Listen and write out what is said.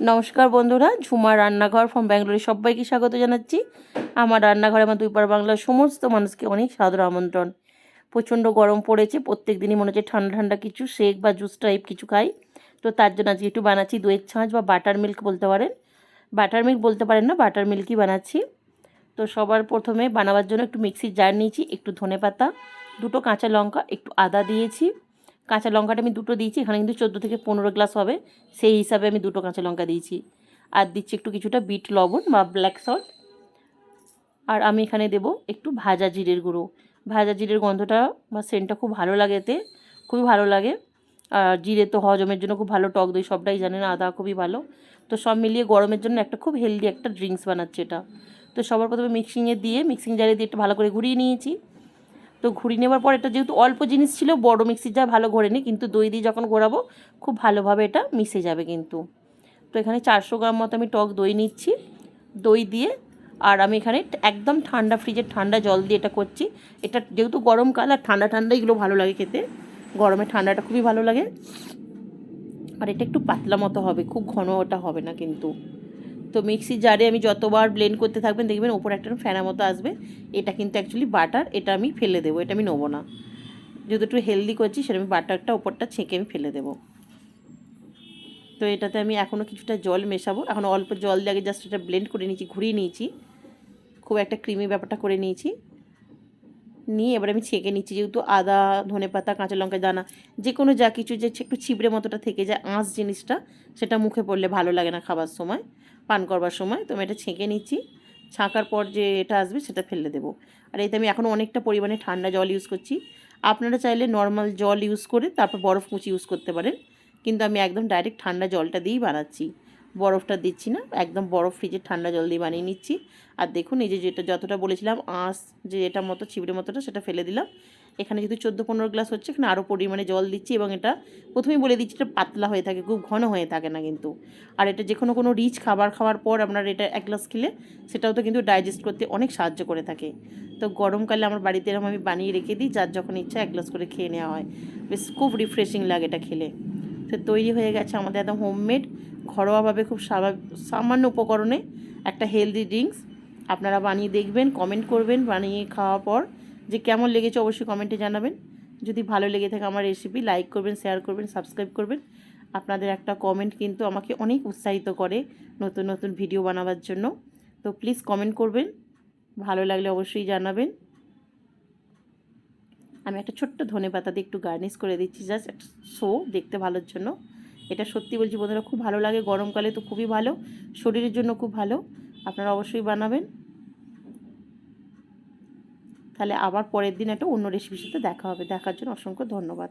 নমস্কার বন্ধুরা ঝুমার রান্নাঘর ফ্রম ব্যাঙ্গালোরে সবাইকে স্বাগত জানাচ্ছি। আমার রান্নাঘরে আমার দুই পার বাংলার সমস্ত মানুষকে অনেক সাদর আমন্ত্রণ। প্রচণ্ড গরম পড়েছে প্রত্যেক দিনই মনে হচ্ছে ঠান্ডা ঠান্ডা কিছু শেক বা জুস টাইপ কিছু খাই। তো তার জন্য আজকে একটু বানাচ্ছি দইয়ের ছাঁচ বা বাটার মিল্ক বলতে পারেন। বাটার মিল্ক বলতে পারেন না বাটার মিল্কই বানাচ্ছি। তো সবার প্রথমে বানাবার জন্য একটু মিক্সির জার নিয়েছি, একটু ধনে পাতা দুটো কাঁচা লঙ্কা, একটু আদা দিয়েছি। কাঁচা লঙ্কাটা আমি দুটো দিয়েছি, এখানে কিন্তু চোদ্দ থেকে পনেরো গ্লাস হবে। সেই হিসাবে আমি দুটো কাঁচা লঙ্কা দিয়েছি। আর দিচ্ছি একটু কিছুটা বিট লবণ বা ব্ল্যাক সল্ট আর আমি এখানে দেব একটু ভাজা জিরের গুঁড়ো। ভাজা জিরের গন্ধটা বা সেন্টটা খুব ভালো লাগে এতে, খুবই ভালো লাগে। আর জিরে তো হজমের জন্য খুব ভালো, টক দই সবটাই জানেন, আদা খুবই ভালো। তো সব মিলিয়ে গরমের জন্য একটা খুব হেলদি একটা ড্রিঙ্কস বানাচ্ছে এটা। তো সবার প্রথমে মিক্সিংয়ে দিয়ে মিক্সিং জারে দিয়ে একটু ভালো করে ঘুরিয়ে নিয়েছি। তো ঘুরিয়ে নেওয়ার পর এটা যেহেতু অল্প জিনিস ছিল, বড় মিক্সির যা ভালো ঘোরেনি কিন্তু দই দিয়ে যখন ঘোরাবো, খুব ভালোভাবে এটা মিশে যাবে কিন্তু। তো এখানে চারশো গ্রাম মতো আমি টক দই নিচ্ছি, দই দিয়ে, আর আমি এখানে একদম ঠান্ডা ফ্রিজের ঠান্ডা জল দিয়ে এটা করছি। এটা যেহেতু গরমকাল আর ঠান্ডা ঠান্ডা এগুলো ভালো লাগে খেতে, গরমে ঠান্ডাটা খুবই ভালো লাগে। আর এটা একটু পাতলা মতো হবে, খুব ঘন ওটা হবে না কিন্তু। তো মিক্সির জারে আমি যতবার ব্লেন্ড করতে থাকবেন, দেখবেন ওপর একটা ফেনা মতো আসবে। এটা কিন্তু অ্যাকচুয়ালি বাটার এটা আমি ফেলে দেবো, এটা আমি নেব না। যদি একটু হেলদি করছি, সেটা আমি বাটারটা ওপরটা ছেঁকে আমি ফেলে দেবো। তো এটাতে আমি এখনও কিছুটা জল মেশাবো। এখন অল্প জল দিয়ে জাস্ট এটা ব্লেন্ড করে নিয়েছি, ঘুরিয়ে নিয়েছি। খুব একটা ক্রিমি ব্যাপারটা করে নিয়েছি। নিয়ে এবার আমি ছেঁকে নিচ্ছি। যেহেতু আদা, ধনে পাতা, কাঁচা লঙ্কা, দানা যে কোনো যা কিছু যে একটু ছিবড়ে মতোটা থেকে যায়, আঁশ জিনিসটা সেটা মুখে পড়লে ভালো লাগে না খাবার সময়, পান করবার সময়। তো আমি এটা ছেঁকে নিচ্ছি। ছাঁকার পর যে এটা আসবে সেটা ফেলে দেবো। আর এতে আমি এখন অনেকটা পরিমাণে ঠান্ডা জল ইউজ করছি। আপনারা চাইলে নর্মাল জল ইউজ করে তারপর বরফ কুচি ইউজ করতে পারেন। কিন্তু আমি একদম ডাইরেক্ট ঠান্ডা জলটা দিয়েই বানাচ্ছি। বরফটা দিচ্ছি না, একদম বরফ ফ্রিজে ঠান্ডা জল দিয়ে বানিয়ে নিচ্ছি। আর দেখুন, এই যে যেটা, যতটা বলেছিলাম, আঁশ, যে এটা মতো ছিবড়ে মতোটা, সেটা ফেলে দিলাম। এখানে যেহেতু চোদ্দ পনেরো গ্লাস হচ্ছে, এখানে আরও পরিমাণে জল দিচ্ছি এবং এটা প্রথমেই বলে দিচ্ছি, এটা পাতলা হয়ে থাকে, খুব ঘন হয়ে থাকে না কিন্তু। আর এটা যে কোনো কোনো রিচ খাবার খাওয়ার পর আপনার এটা এক গ্লাস খেলে, সেটাও তো কিন্তু ডাইজেস্ট করতে অনেক সাহায্য করে থাকে। তো গরমকালে আমার বাড়িতে এরকম আমি বানিয়ে রেখে দিই, যার যখন ইচ্ছা এক গ্লাস করে খেয়ে নেওয়া হয়। বেশ, খুব রিফ্রেশিং লাগে এটা খেলে। তো তৈরি হয়ে গেছে আমাদের একদম হোমমেড ঘরোয়াভাবে খুব স্বাভাবিক, সামান্য উপকরণে একটা হেলদি ড্রিঙ্কস আপনারা বানিয়ে দেখবেন কমেন্ট করবেন, বানিয়ে খাওয়ার পর যে কেমন লেগেছে অবশ্যই কমেন্টে জানাবেন। যদি ভালো লেগে থাকে আমার রেসিপি লাইক করবেন শেয়ার করবেন সাবস্ক্রাইব করবেন। আপনাদের একটা কমেন্ট কিন্তু আমাকে অনেক উৎসাহিত করে নতুন নতুন ভিডিও বানাবার জন্য। তো প্লিজ কমেন্ট করবেন, ভালো লাগলে অবশ্যই জানাবেন। আমি একটা ছোট্ট ধনে পাতা দিয়ে একটু গার্নিশ করে দিচ্ছি জাস্ট একটা শো দেখতে ভালোর জন্য। এটা সত্যি বলছি, বন্ধুরা, খুব ভালো লাগে। গরমকালে তো খুবই ভালো, শরীরের জন্য খুব ভালো। আপনারা অবশ্যই বানাবেন। তাহলে আবার পরের দিন একটা অন্য রেসিপির সাথে দেখা হবে। দেখার জন্য অসংখ্য ধন্যবাদ।